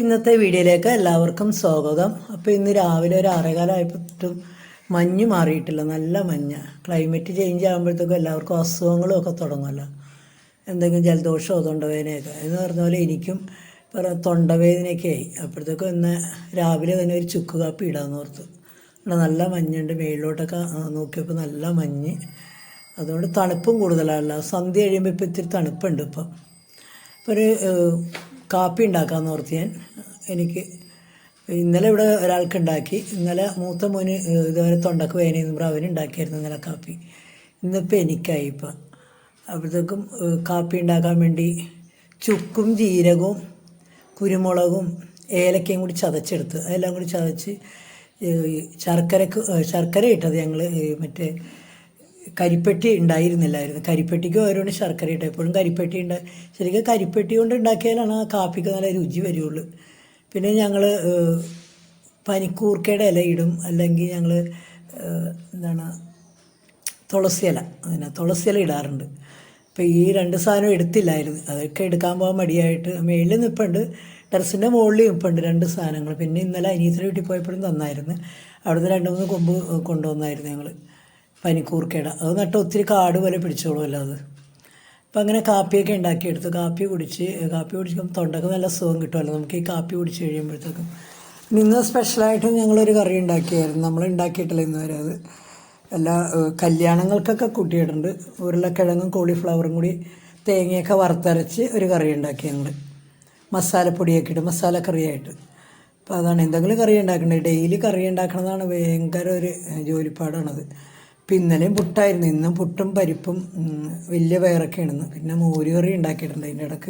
ഇന്നത്തെ വീഡിയോയിലേക്ക് എല്ലാവർക്കും സ്വാഗതം. അപ്പോൾ ഇന്ന് രാവിലെ ഒരു ആറേകാലമായപ്പോഴും മഞ്ഞ് മാറിയിട്ടില്ല നല്ല മഞ്ഞ. ക്ലൈമറ്റ് ചേഞ്ച് ആകുമ്പോഴത്തേക്കും എല്ലാവർക്കും അസുഖങ്ങളും ഒക്കെ തുടങ്ങുമല്ലോ. എന്തെങ്കിലും ജലദോഷമോ തൊണ്ടവേദനയൊക്കെ. എന്ന് പറഞ്ഞ പോലെ എനിക്കും തൊണ്ടവേദനയൊക്കെ ആയി. അപ്പോഴത്തേക്കും ഇന്ന് രാവിലെ തന്നെ ഒരു ചുക്ക് കാപ്പി ഇടാമെന്ന് ഓർത്ത്. ഇവിടെ നല്ല മഞ്ഞുണ്ട് മേളിലോട്ടൊക്കെ നോക്കിയപ്പോൾ നല്ല മഞ്ഞ്. അതുകൊണ്ട് തണുപ്പും കൂടുതലല്ല സന്ധ്യ കഴിയുമ്പോൾ ഇപ്പോൾ ഇത്തിരി തണുപ്പുണ്ട് ഇപ്പം. ഇപ്പോൾ ഒരു കാപ്പി ഉണ്ടാക്കാമെന്ന് ഓർത്ത് ഞാൻ. എനിക്ക് ഇന്നലെ ഇവിടെ ഒരാൾക്ക് ഉണ്ടാക്കി. ഇന്നലെ മൂത്ത മോന് ഇതുവരെ തൊണ്ടക്ക് വേനയെന്ന് അവന് ഉണ്ടാക്കിയായിരുന്നു ഇന്നലെ കാപ്പി. ഇന്നിപ്പോൾ എനിക്കായി ഇപ്പം. അപ്പോഴത്തേക്കും കാപ്പി ഉണ്ടാക്കാൻ വേണ്ടി ചുക്കും ജീരകവും കുരുമുളകും ഏലക്കയും കൂടി ചതച്ചെടുത്ത്. അതെല്ലാം കൂടി ചതച്ച് ശർക്കരക്ക് ശർക്കര ഇട്ടത് ഞങ്ങൾ മറ്റേ കരിപ്പെട്ടി ഉണ്ടായിരുന്നില്ലായിരുന്നു. കരിപ്പെട്ടിക്ക് ഓരോന്ന് ശർക്കര ഇട്ട് എപ്പോഴും കരിപ്പെട്ടി ഉണ്ട് ശരിക്കും കരിപ്പെട്ടി കൊണ്ട് ഉണ്ടാക്കിയാലാണ് ആ കാപ്പിക്ക് നല്ല രുചി വരുള്ളൂ. പിന്നെ ഞങ്ങൾ പനിക്കൂർക്കയുടെ ഇലയിടും അല്ലെങ്കിൽ ഞങ്ങൾ എന്താണ് തുളസി ഇല. അങ്ങനെ തുളസി ഇല ഇടാറുണ്ട്. അപ്പോൾ ഈ രണ്ട് സാധനം എടുത്തില്ലായിരുന്നു. അതൊക്കെ എടുക്കാൻ പോകാൻ മടിയായിട്ട് മേളിൽ നിൽപ്പുണ്ട് ടെറസിന്റെ മുകളിൽ നിൽപ്പുണ്ട് രണ്ട് സാധനങ്ങൾ. പിന്നെ ഇന്നലെ അനിയത്തിന്റെ വീട്ടിൽ പോയപ്പോഴും തന്നായിരുന്നു. അവിടുന്ന് രണ്ട് മൂന്ന് കൊമ്പ് കൊണ്ടുവന്നായിരുന്നു ഞങ്ങൾ പനിക്കൂർക്കയുടെ. അത് നട്ട് ഒത്തിരി കാട് പോലെ പിടിച്ചോളുമല്ലോ അത്. അപ്പം അങ്ങനെ കാപ്പിയൊക്കെ ഉണ്ടാക്കിയെടുത്തു. കാപ്പി കുടിച്ച് കാപ്പി കുടിക്കുമ്പോൾ തൊണ്ടക്ക് നല്ല സുഖം കിട്ടുമല്ലോ. നമുക്ക് ഈ കാപ്പി കുടിച്ച് കഴിയുമ്പോഴത്തേക്കും. ഇന്ന് സ്പെഷ്യലായിട്ട് ഞങ്ങളൊരു കറി ഉണ്ടാക്കിയായിരുന്നു. നമ്മൾ ഉണ്ടാക്കിയിട്ടില്ല ഇന്ന് വരെ അത്. എല്ലാ കല്യാണങ്ങൾക്കൊക്കെ കൂട്ടിയിട്ടുണ്ട്. ഉരുളക്കിഴങ്ങും കോളിഫ്ലവറും കൂടി തേങ്ങയൊക്കെ വറുത്തരച്ച് ഒരു കറി ഉണ്ടാക്കിയിട്ടുണ്ട്. മസാലപ്പൊടിയൊക്കെ ഇട്ട് മസാല കറിയായിട്ട് അപ്പോൾ അതാണ്. എന്തെങ്കിലും കറി ഉണ്ടാക്കേണ്ടത് ഡെയിലി കറി ഉണ്ടാക്കണതാണ് ഭയങ്കര ഒരു ജോലിപ്പാടാണത്. ഇപ്പം ഇന്നലെയും പുട്ടായിരുന്നു. ഇന്നും പുട്ടും പരിപ്പും വലിയ പയറൊക്കെയാണ് പിന്നെ മോരുകറി ഉണ്ടാക്കിയിട്ടുണ്ട് അതിന്റെ ഇടയ്ക്ക്.